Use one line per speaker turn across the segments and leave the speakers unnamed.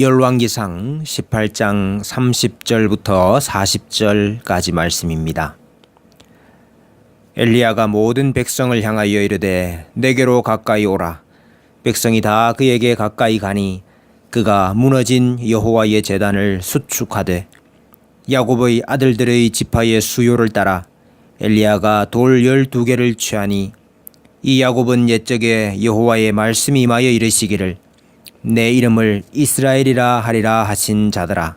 열왕기상 18장 30절부터 40절까지 말씀입니다. 엘리야가 모든 백성을 향하여 이르되 내게로 가까이 오라. 백성이 다 그에게 가까이 가니 그가 무너진 여호와의 제단을 수축하되 야곱의 아들들의 지파의 수요를 따라 엘리야가 돌 열두 개를 취하니 이 야곱은 옛적에 여호와의 말씀이 임하여 이르시기를 내 이름을 이스라엘이라 하리라 하신 자더라.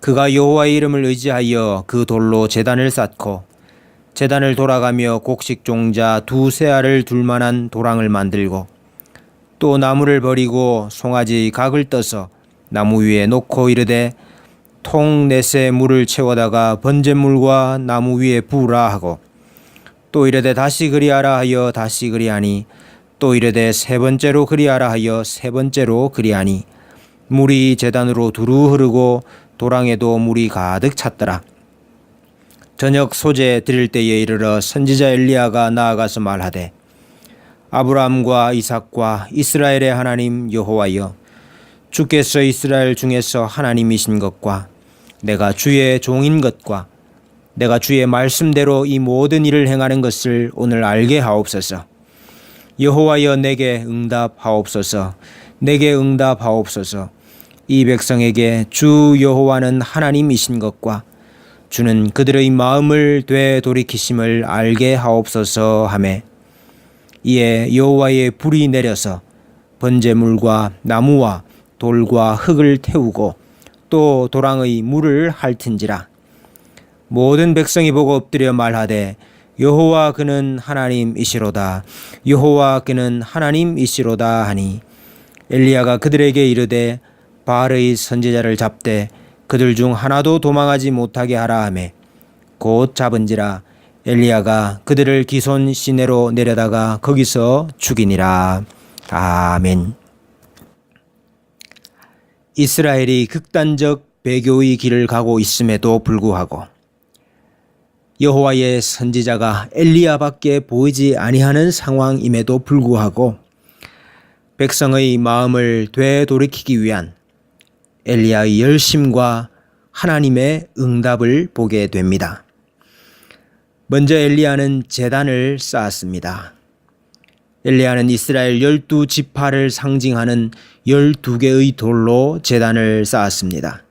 그가 여호와의 이름을 의지하여 그 돌로 제단을 쌓고 제단을 돌아가며 곡식 종자 두세 알을 둘 만한 도랑을 만들고 또 나무를 버리고 송아지 각을 떠서 나무 위에 놓고 이르되 통 넷에 물을 채워다가 번제물과 나무 위에 부으라 하고 또 이르되 다시 그리하라 하여 다시 그리하니 또 이르되 세 번째로 그리하라 하여 세 번째로 그리하니 물이 재단으로 두루 흐르고 도랑에도 물이 가득 찼더라. 저녁 소재 드릴 때에 이르러 선지자 엘리야가 나아가서 말하되 아브라함과 이삭과 이스라엘의 하나님 여호와여 주께서 이스라엘 중에서 하나님이신 것과 내가 주의 종인 것과 내가 주의 말씀대로 이 모든 일을 행하는 것을 오늘 알게 하옵소서. 여호와여 내게 응답하옵소서. 내게 응답하옵소서. 이 백성에게 주 여호와는 하나님이신 것과 주는 그들의 마음을 되돌이키심을 알게 하옵소서 하매. 이에 여호와의 불이 내려서 번제물과 나무와 돌과 흙을 태우고 또 도랑의 물을 핥은지라. 모든 백성이 보고 엎드려 말하되 여호와 그는 하나님이시로다. 여호와 그는 하나님이시로다 하니. 엘리야가 그들에게 이르되 바알의 선지자를 잡되 그들 중 하나도 도망하지 못하게 하라 하매 곧 잡은지라 엘리야가 그들을 기손 시내로 내려다가 거기서 죽이니라. 아멘. 이스라엘이 극단적 배교의 길을 가고 있음에도 불구하고 여호와의 선지자가 엘리야밖에 보이지 아니하는 상황임에도 불구하고 백성의 마음을 되돌이키기 위한 엘리야의 열심과 하나님의 응답을 보게 됩니다. 먼저 엘리야는 재단을 쌓았습니다. 엘리야는 이스라엘 열두 지파를 상징하는 열두 개의 돌로 재단을 쌓았습니다.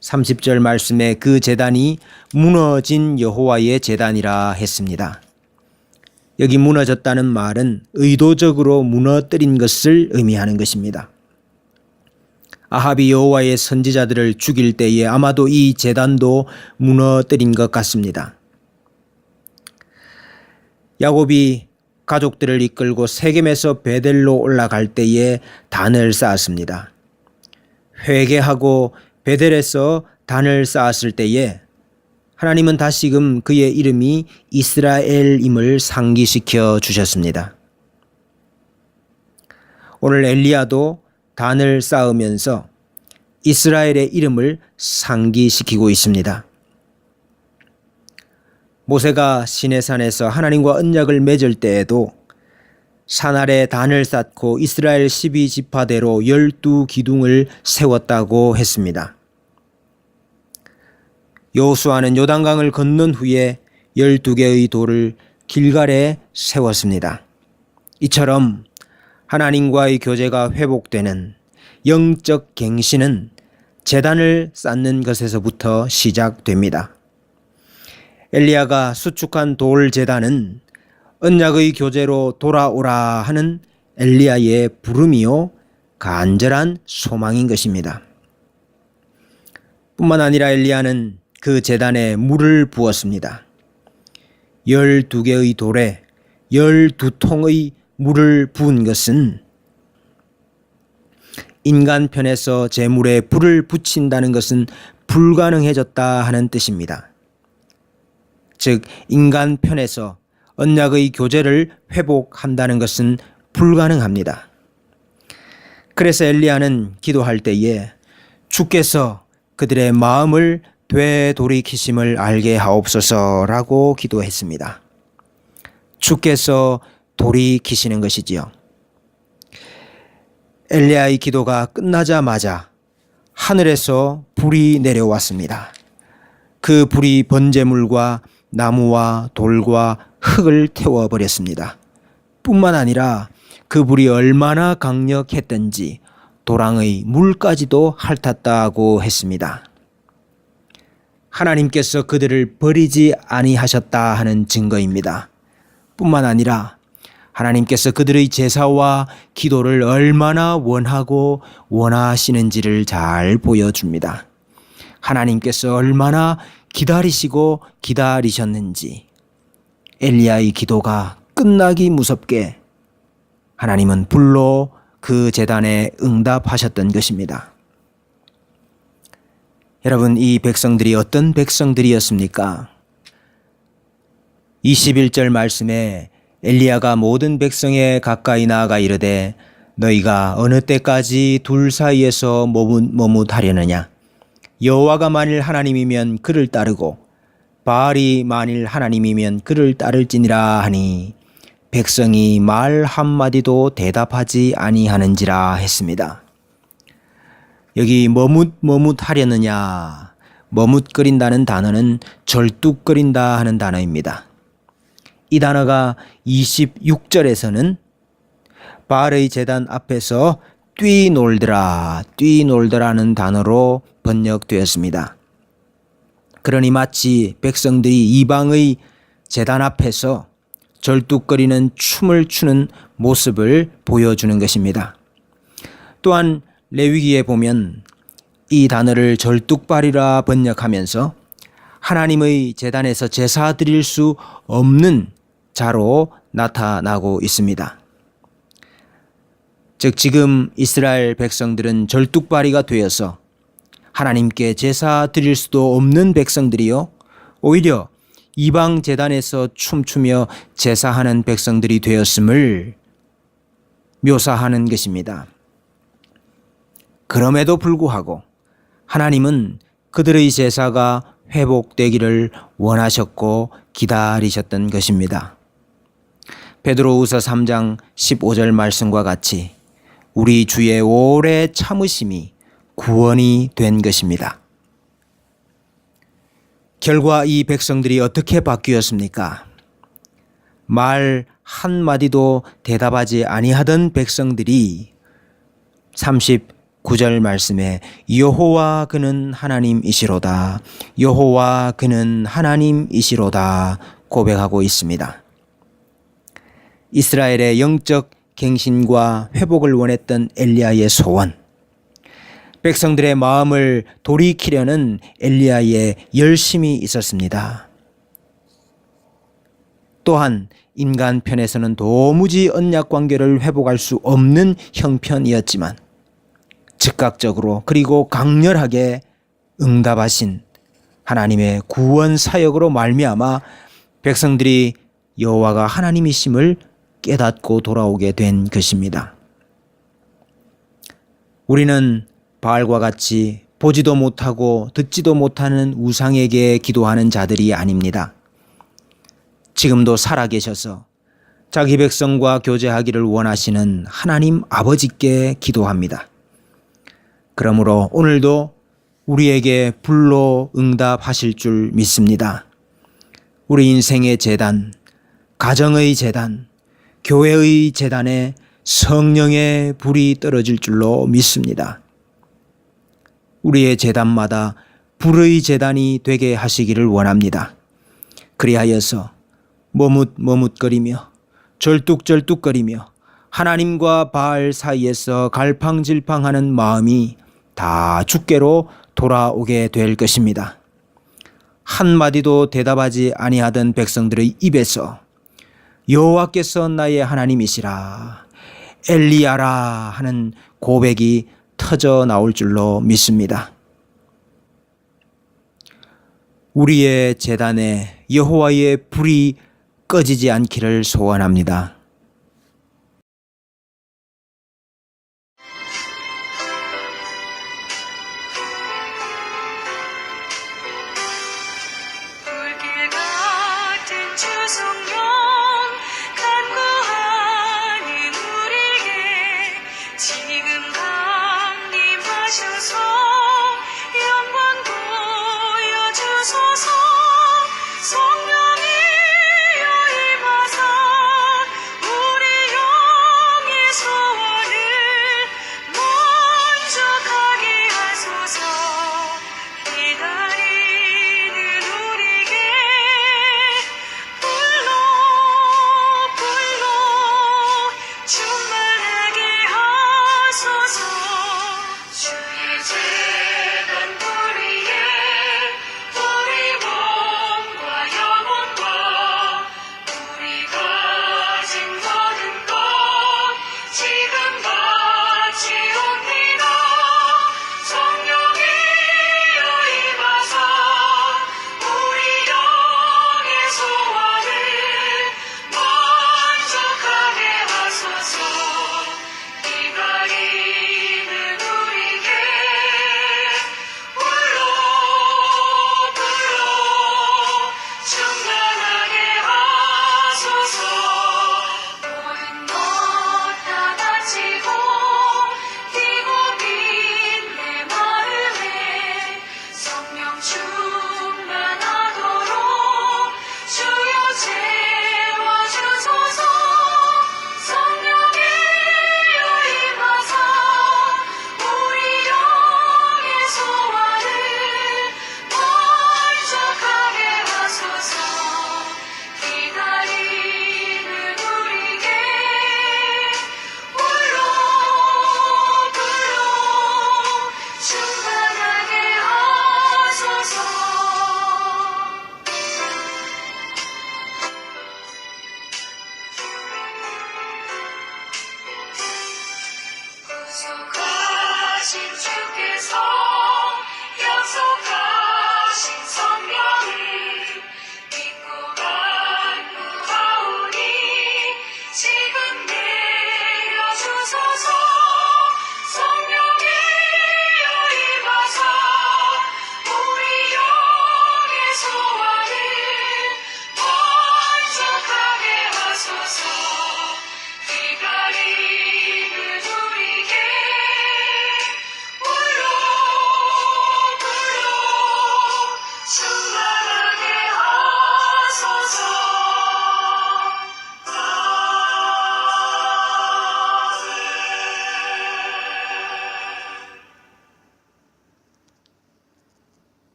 30절 말씀에 그 재단이 무너진 여호와의 재단이라 했습니다. 여기 무너졌다는 말은 의도적으로 무너뜨린 것을 의미하는 것입니다. 아합이 여호와의 선지자들을 죽일 때에 아마도 이 재단도 무너뜨린 것 같습니다. 야곱이 가족들을 이끌고 세겜에서 베델로 올라갈 때에 단을 쌓았습니다. 회개하고 베델에서 단을 쌓았을 때에 하나님은 다시금 그의 이름이 이스라엘임을 상기시켜 주셨습니다. 오늘 엘리야도 단을 쌓으면서 이스라엘의 이름을 상기시키고 있습니다. 모세가 시내산에서 하나님과 언약을 맺을 때에도 산 아래 단을 쌓고 이스라엘 12지파대로 열두 기둥을 세웠다고 했습니다. 여호수아는 요단강을 건넌 후에 열두 개의 돌을 길갈에 세웠습니다. 이처럼 하나님과의 교제가 회복되는 영적 갱신은 재단을 쌓는 것에서부터 시작됩니다. 엘리야가 수축한 돌 재단은 언약의 교제로 돌아오라 하는 엘리야의 부름이요 간절한 소망인 것입니다. 뿐만 아니라 엘리야는 그 재단에 물을 부었습니다. 열두 개의 돌에 열두 통의 물을 부은 것은 인간 편에서 재물에 불을 붙인다는 것은 불가능해졌다 하는 뜻입니다. 즉 인간 편에서 언약의 교제를 회복한다는 것은 불가능합니다. 그래서 엘리야는 기도할 때에 주께서 그들의 마음을 되돌이키심을 알게 하옵소서라고 기도했습니다. 주께서 돌이키시는 것이지요. 엘리야의 기도가 끝나자마자 하늘에서 불이 내려왔습니다. 그 불이 번제물과 나무와 돌과 흙을 태워버렸습니다. 뿐만 아니라 그 불이 얼마나 강력했던지 도랑의 물까지도 핥았다고 했습니다. 하나님께서 그들을 버리지 아니하셨다 하는 증거입니다. 뿐만 아니라 하나님께서 그들의 제사와 기도를 얼마나 원하고 원하시는지를 잘 보여줍니다. 하나님께서 얼마나 기다리시고 기다리셨는지 엘리야의 기도가 끝나기 무섭게 하나님은 불로 그 재단에 응답하셨던 것입니다. 여러분, 이 백성들이 어떤 백성들이었습니까? 21절 말씀에 엘리야가 모든 백성에 가까이 나아가 이르되 너희가 어느 때까지 둘 사이에서 머뭇 머뭇하려느냐 여호와가 만일 하나님이면 그를 따르고 바알이 만일 하나님이면 그를 따를지니라 하니 백성이 말 한마디도 대답하지 아니하는지라 했습니다. 여기 머뭇머뭇하려느냐 머뭇거린다는 단어는 절뚝거린다 하는 단어입니다. 이 단어가 26절에서는 바알의 재단 앞에서 뛰놀더라 뛰놀더라는 단어로 번역되었습니다. 그러니 마치 백성들이 이방의 재단 앞에서 절뚝거리는 춤을 추는 모습을 보여주는 것입니다. 또한 레위기에 보면 이 단어를 절뚝발이라 번역하면서 하나님의 재단에서 제사 드릴 수 없는 자로 나타나고 있습니다. 즉 지금 이스라엘 백성들은 절뚝발이가 되어서 하나님께 제사 드릴 수도 없는 백성들이요 오히려 이방 재단에서 춤추며 제사하는 백성들이 되었음을 묘사하는 것입니다. 그럼에도 불구하고 하나님은 그들의 제사가 회복되기를 원하셨고 기다리셨던 것입니다. 베드로우서 3장 15절 말씀과 같이 우리 주의 오래 참으심이 구원이 된 것입니다. 결과 이 백성들이 어떻게 바뀌었습니까? 말 한마디도 대답하지 아니하던 백성들이 39절 말씀에 여호와 그는 하나님이시로다. 여호와 그는 하나님이시로다 고백하고 있습니다. 이스라엘의 영적 갱신과 회복을 원했던 엘리야의 소원 백성들의 마음을 돌이키려는 엘리야의 열심이 있었습니다. 또한 인간 편에서는 도무지 언약 관계를 회복할 수 없는 형편이었지만 즉각적으로 그리고 강렬하게 응답하신 하나님의 구원 사역으로 말미암아 백성들이 여호와가 하나님이심을 깨닫고 돌아오게 된 것입니다. 우리는 바알과 같이 보지도 못하고 듣지도 못하는 우상에게 기도하는 자들이 아닙니다. 지금도 살아계셔서 자기 백성과 교제하기를 원하시는 하나님 아버지께 기도합니다. 그러므로 오늘도 우리에게 불로 응답하실 줄 믿습니다. 우리 인생의 재단, 가정의 재단, 교회의 재단에 성령의 불이 떨어질 줄로 믿습니다. 우리의 재단마다 불의 재단이 되게 하시기를 원합니다. 그리하여서 머뭇머뭇거리며 절뚝절뚝거리며 하나님과 바알 사이에서 갈팡질팡하는 마음이 다 주께로 돌아오게 될 것입니다. 한마디도 대답하지 아니하던 백성들의 입에서 여호와께서 나의 하나님이시라 엘리야라 하는 고백이 터져 나올 줄로 믿습니다. 우리의 재단에 여호와의 불이 꺼지지 않기를 소원합니다.